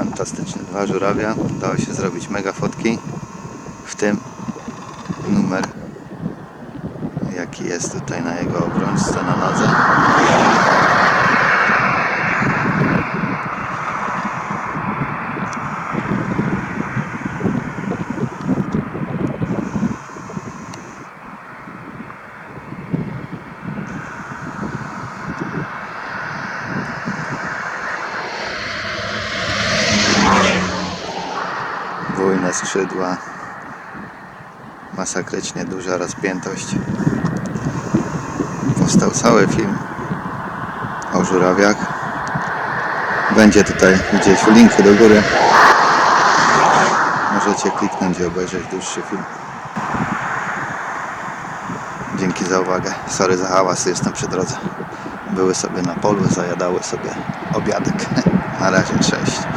Fantastyczne. Dwa żurawia. Udało się zrobić mega fotki. W tym numer, jaki jest tutaj na jego obrączce na nodze. Bujne skrzydła. Masakrycznie duża rozpiętość. Powstał cały film o żurawiach. Będzie tutaj gdzieś linki do góry. Możecie kliknąć i obejrzeć dłuższy film. Dzięki za uwagę. Sorry za hałas, jestem przy drodze. Były sobie na polu, zajadały sobie obiadek. Na razie, cześć.